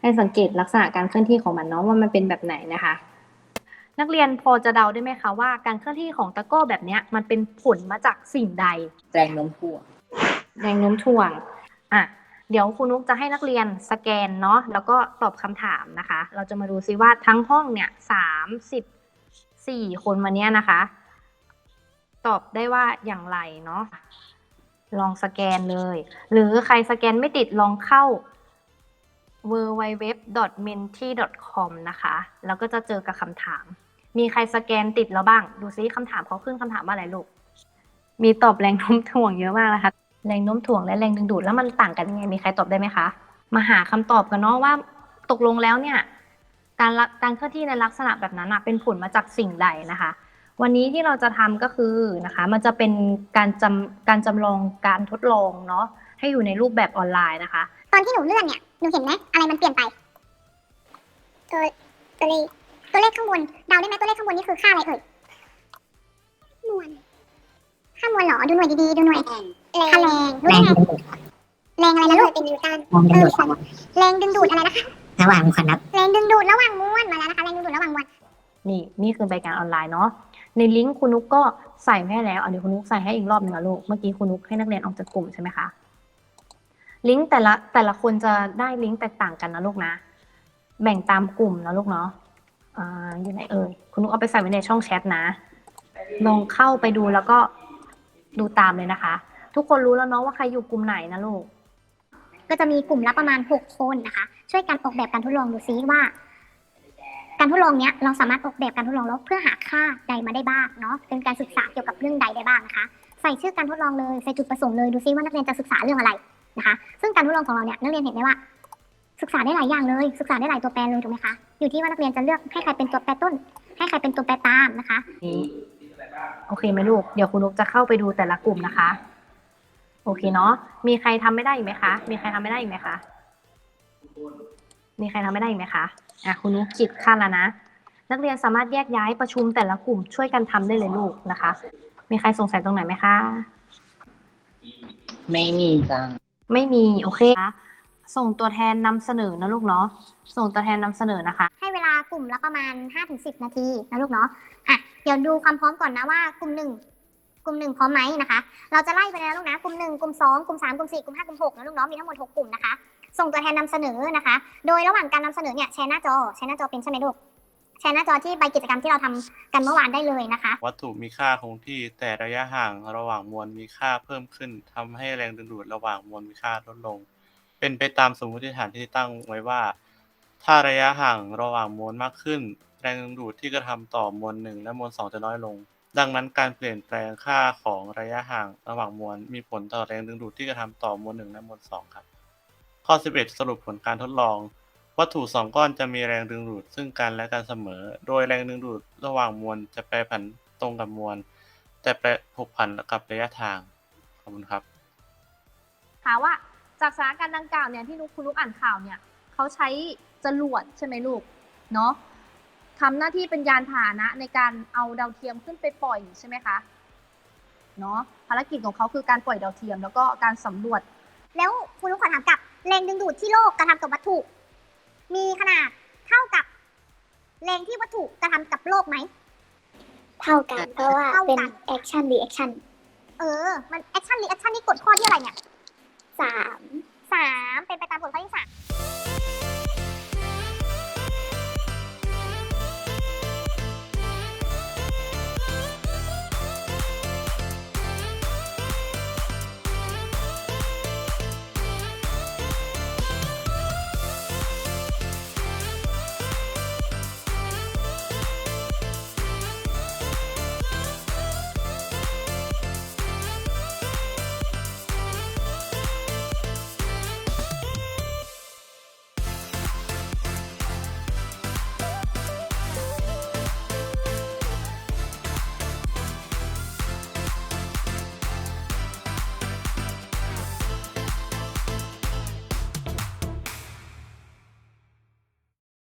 ให้สังเกตลักษณะการเคลื่อนที่ของมันเนาะว่ามันเป็นแบบไหนนะคะ นักเรียนพอจะเดาได้ไหมคะว่าการเคลื่อนที่ของตะกร้อแบบเนี้ยมันเป็นผลมาจากสิ่งใด แรงโน้มถ่วงแรงโน้มถ่วงอะเดี๋ยวครูนุกจะให้นักเรียนสแกนเนาะแล้วก็ตอบคำถามนะคะ เราจะมาดูซิว่าทั้งห้องเนี่ยสามสิบสี่คนวันเนี้ยนะคะ ตอบได้ว่าอย่างไรเนาะลองสแกนเลย หรือใครสแกนไม่ติดลองเข้า w w w m e n t y c o m นะคะ แล้วก็จะเจอกับคำถาม มีใครสแกนติดแล้วบ้าง ดูซิคำถามเขาขึ้นคำถามว่าอะไรลูก มีตอบแรงโน้มถ่วงเยอะมากนะคะ แรงโน้มถ่วงและแรงดึงดูดแล้วมันต่างกันยังไง มีใครตอบได้ไหมคะ มาหาคำตอบกันเนาะว่าตกลงแล้วเนี่ย การละการเคลื่อนที่ในลักษณะแบบนั้นอะเป็นผลมาจากสิ่งใดนะคะ วันนี้ที่เราจะทำก็คือนะคะ มันจะเป็นการจำการจำลองการทดลองเนาะให้อยู่ในรูปแบบออนไลน์นะคะ ตอนที่หนูเลื่อนเนี่ย หนูเห็นไหมอะไรมันเปลี่ยนไป ตัวตัวเลขตัวเลขข้างบนเดาได้ไหมตัวเลขข้างบนนี่คือค่าอะไรเอ่ยมวลค่ามวลเหรอดูหน่วยดีๆดูหน่วยค่าแรงรู้แรได้งไงดึงดูดครับแรงอะไรนะลูกเป็นนิวตันแรงดึงดูดของแรงดึงดูดอะไรนะคะระหว่างควันครับแรงดึงดูดระหว่างมวลมาแล้วนะคะแรงดึงดูดระหว่างมวลนี่นี่คือใบการออนไลน์เนาะในลิงก์คุณนุกก็ใส่ไว้ให้แล้วเอาเดี๋ยวคุณนุกใส่ให้อีกรอบหนึงนะลูกเมื่อกี้คุณนุกให้นักเรียนออกจากกลุ่มใช่ไหมคะ ลิงก์แต่ละแต่ละคนจะได้ลิงก์แตกต่างกันนะลูกนะ แบ่งตามกลุ่มนะลูกเนาะอ่าอยู่ไหนเอ่ยคุณนุกเอาไปใส่ไว้ในช่องแชทนะ ลองเข้าไปดูแล้วก็ดูตามเลยนะคะ ทุกคนรู้แล้วเนาะว่าใครอยู่กลุ่มไหนนะลูก ก็จะมีกลุ่มละประมาณ 6 คนนะคะ ช่วยกันออกแบบการทดลองดูซิว่า การทดลองเนี้ยเราสามารถออกแบบการทดลองแล้วเพื่อหาค่าใดมาได้บ้างเนาะเป็นการศึกษาเกี่ยวกับเรื่องใดได้บ้างนะคะ ใส่ชื่อการทดลองเลยใส่จุดประสงค์เลยดูซิว่านักเรียนจะศึกษาเรื่องอะไร นะคะ ซึ่งการทดลองของเราเนี่ยนักเรียนเห็นไหมว่า ศึกษาได้หลายอย่างเลย ศึกษาได้หลายตัวแปรเลยถูกไหมคะ อยู่ที่ว่านักเรียนจะเลือกให้ใครเป็นตัวแปรต้น ให้ใครเป็นตัวแปรตามนะคะนี้โอเคไหมลูก เดี๋ยวคุณนุกจะเข้าไปดูแต่ละกลุ่มนะคะ โอเคเนาะ มีใครทำไม่ได้อีกไหมคะ มีใครทำไม่ได้อีกไหมคะ มีใครทำไม่ได้อีกไหมคะ อะคุณนุกคิดขั้นแล้วนะ นักเรียนสามารถแยกย้ายประชุมแต่ละกลุ่มช่วยกันทำได้เลยลูกนะคะ มีใครสงสัยตรงไหนไหมคะ ไม่มีจัง ไม่มีโอเคนะส่งตัวแทนนำเสนอนะลูกเนาะส่งตัวแทนนำเสนอนะคะ ให้เวลากลุ่มละประมาณ 5-10 นาทีนะลูกเนาะอะเดี๋ยวดูความพร้อมก่อนนะว่ากลุ่มหนึ่งกลุ่มหนึ่งพร้อมไหมนะคะ เราจะไล่ไปเลยนะลูกนะ กลุ่มหนึ่งกลุ่มสองกลุ่มสามกลุ่มสี่กลุ่มห้ากลุ่มหกนะลูกเนาะมีทั้งหมดหกกลุ่มนะคะ ส่งตัวแทนนำเสนอนะคะ โดยระหว่างการนำเสนอเนี่ยแชร์หน้าจอแชร์หน้าจอเป็นใช่ไหมลูก แชร์หน้าจอที่ใบกิจกรรมที่เราทำกันเมื่อวานได้เลยนะคะ วัตถุมีค่าคงที่แต่ระยะห่างระหว่างมวลมีค่าเพิ่มขึ้นทำให้แรงดึงดูดระหว่างมวลมีค่าลดลง เป็นไปตามสมมติฐานที่ตั้งไว้ว่า ถ้าระยะห่างระหว่างมวลมากขึ้น แรงดึงดูดที่กระทำต่อมวลหนึ่งและมวลสองจะน้อยลง ดังนั้นการเปลี่ยนแปลงค่าของระยะห่างระหว่างมวลมีผลต่อแรงดึงดูดที่กระทำต่อมวลหนึ่งและมวลสองครับข้อ 11 สรุปผลการทดลอง วัตถุสองก้อนจะมีแรงดึงดูดซึ่งกันและกันเสมอ โดยแรงดึงดูดระหว่างมวลจะแปรผันตรงกับมวล แต่แปรผกผันกับระยะทาง ขอบคุณครับถามว่าจากสถานการณ์ดังกล่าวเนี่ยที่นุกคุณนุกอ่านข่าวเนี่ยเขาใช้จรวดใช่ไหมลูกเนาะทำหน้าที่เป็นยานพาหนะในการเอาดาวเทียมขึ้นไปปล่อยใช่ไหมคะเนาะภารกิจของเขาคือการปล่อยดาวเทียม แล้วก็การสำรวจ แล้วคุณลูกขอถามกลับแรงดึงดูดที่โลกกระทำกับวัตถุ มีขนาดเท่ากับแรงที่วัตถุกระทำกับโลกไหม เท่ากันเพราะว่าเท่ากันเป็น action reaction เออ มันแอคชั่นรีแอคชั่นนี่กฎข้อที่อะไรเนี่ยสามสามเป็นไปตามกฎข้อที่สาม